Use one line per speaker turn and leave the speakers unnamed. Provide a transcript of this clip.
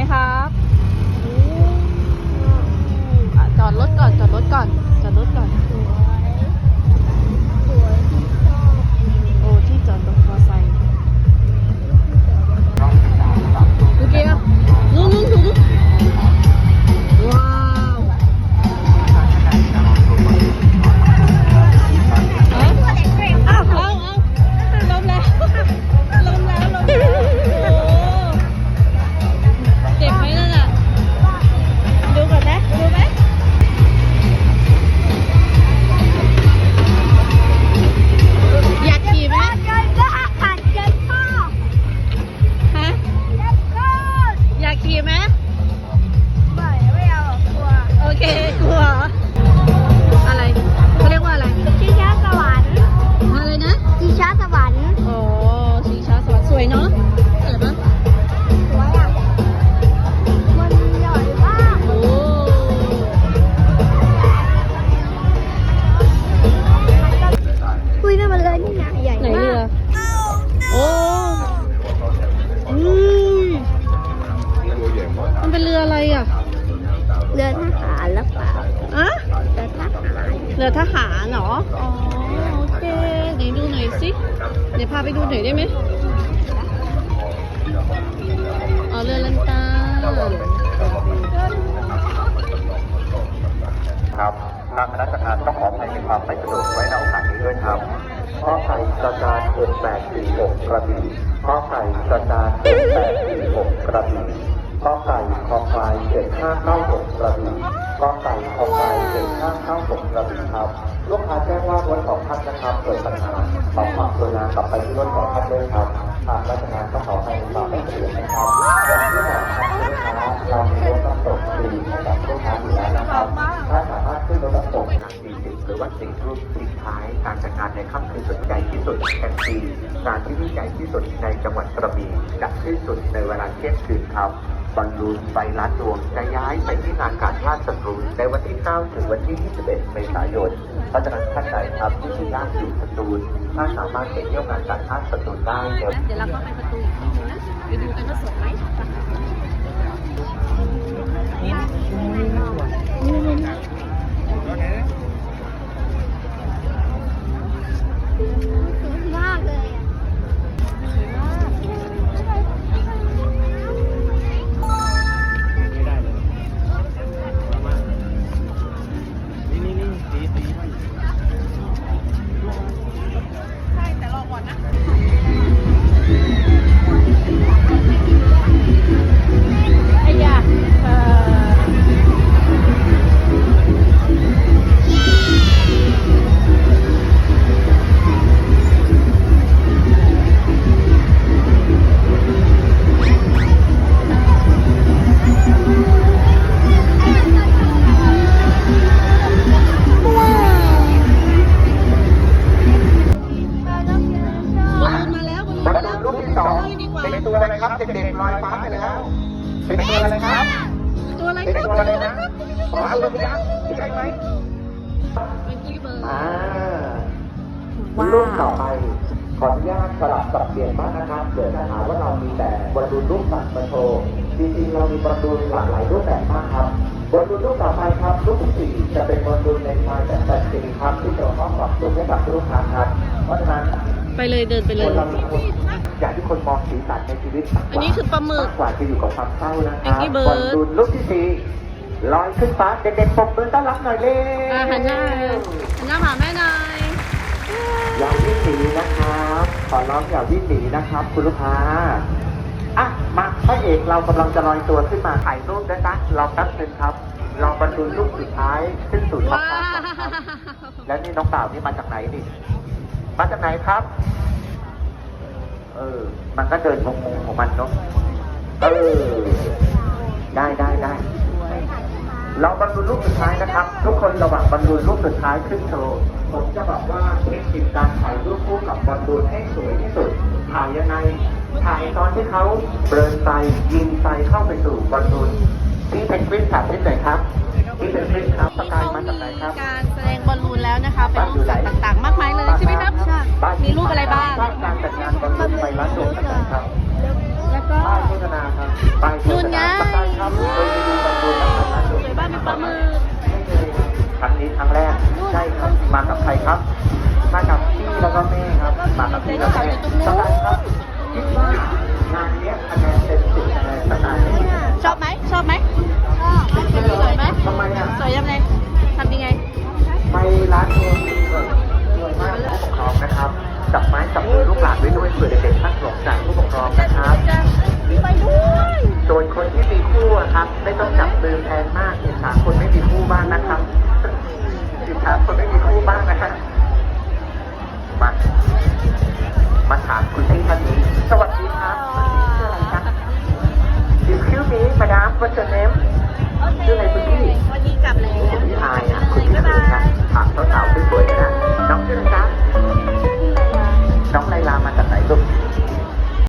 มครั
บ
จอดรถก่อนจอดรถก่อน
จ
อดร
ถก่
อ
น
เรือ
ทหารเหร
อ อ๋อ โอเคไหนดูหน่อยสิเดี๋ยวพาไปดูหน่อยได้ไหมอ๋อเรือลันตา
ครับทางคณะกรรมการต้องขออภัยในความไม่สะดวกไว้ในโอกาสนี้ด้วยครับข้อไก่กระจายเกิน846กระบี่ข้อไก่กระจายเกิน846กระบี่ ข้อไก่คอควาย7596กระบี่ข้อไก่คอควาย7596กระบี่ครับ ลูกค้าแจ้งว่ารถของท่านนะครับเกิดปัญหาขอความกรุณากลับไปที่รถของท่านด้วยครับทางราชการต้องขอให้ความไม่สะดวกนะครับอย่างที่บอกครับลูกค้าเรามีรถรับส่งฟรีให้กับลูกค้าอยู่แล้วนะครับถ้าสามารถขึ้นรถรับส่งทาง40หรือว่า4รูปทิ้งท้ายการจัดงานในค่ำคืนสุดใหญ่ที่สุดแห่งปีงานที่ยิ่งใหญ่ที่สุดในจังหวัดกระบี่จะสิ้นสุดในเวลาเที่ยงคืนครับ บอลลูนไปร้านดวงจะย้ายไปที่งานการท่าศัตรูในวันที่ 9 ถึงวันที่ 21 เมษายนเพราะฉะนั้นท่านใดครับที่มีญาติอยู่สตูถ้าสามารถไปเที่ยวงานการท่าศัตรูได้เดี๋ยว
เดี๋ยวเราก็ไปประตูอีกทีนึงนะไปดูกันว่าสวยไหม
เป็
น
ตัวอะไรครับเด็กๆลอยฟ้าไปแล้ว เป็นตัวอะไรครับ
ตัวอะไร
เป็น
ครับ
ตัวอะไรนะขอเอาลงยักษ์ใช่ไหม
เป็นกุยเบอร์
อ่าลูกต่อไปขออนุญาตสลับสับเปลี่ยนบ้างนะครับเดี๋ยวจะหาว่าเรามีแต่บอลลูนลูกปัดมาโชว์จริงๆเรามีบอลลูนหลากหลายรูปแบบมากครับบอลลูนลูกต่อไปครับลูกที่สี่จะเป็นบอลลูนในไม้แต่แต่จริงครับที่จะมอบความสุขให้กับลูกค้าครับ เพราะฉะนั้น
ไปเลยเดินไปเล
ค
ย
นเรามีคนอยากที่คนมองสีสันในชีวิตมากก
อันนี้คือปลาหมึก
มากกว่าจะอยู่กับความเศร้านะครั
Angry Bird
บอลลูนลูกที่สี่ลอยขึ้นฟ้าเด็กๆปรบมือต้อนรับหน่อยเร็
อะหันหน้าหันหน้าหาแม่หน่อย
อย่าวิ่งหนีนะครับขอร้องอย่าวิ่งหนีนะครับคุณลูกค้าอะมาพระเอกเรากำลังจะลอยตัวขึ้นมาถ่ายรูปนะจ๊ะรอแป๊บหนึงครับรอบรรลุลูกสุดท้ายขึ้นสู่ท้อง
ว้า
ฟ้าก่อนครับ
ว
แล้วนี่น้องเปล่านี่มาจากไหนนี่ มาจากไหนครับ เออ มันก็เดินงงของมันเนาะ เออ ได้ได้ได้ เราบรรลุลูกสุดท้ายนะครับ ทุกคนระหว่างบรรลุลูกสุดท้ายขึ้นโชว์ ผมจะบอกว่าเทคนิคการถ่ายรูปคู่กับบอลลูนให้สวยที่สุด ถ่ายยังไง ถ่ายตอนที่เขาเบิร์นไซยิงไซเข้าไปสู่บอลลูนพี่เพนกวินถามนิดหน่อยครับพี่เพนกวินครับสกายมาจากไหนครับ
การแสดงบอลลูนแล้วนะคะ เป็นรูปสัตว์ต่างๆ มากมาย มีรูปอะไรบ้าง
การแต่งงานบอลลูนไฟลัดโดมต่างๆครับ
แล้วก็า
ยโฆษณาครับป้ายโฆษณาประการับดยมีบอลลูนไฟลัดโด
มบ้านเป็นปลามึก
ครั้งนี้ครั้งแรกใช่ครับมากับใครครับ มากับพี่แล้วก็แม่ครับ
มากับพี่แล้ว
ก็แม่สักการครับ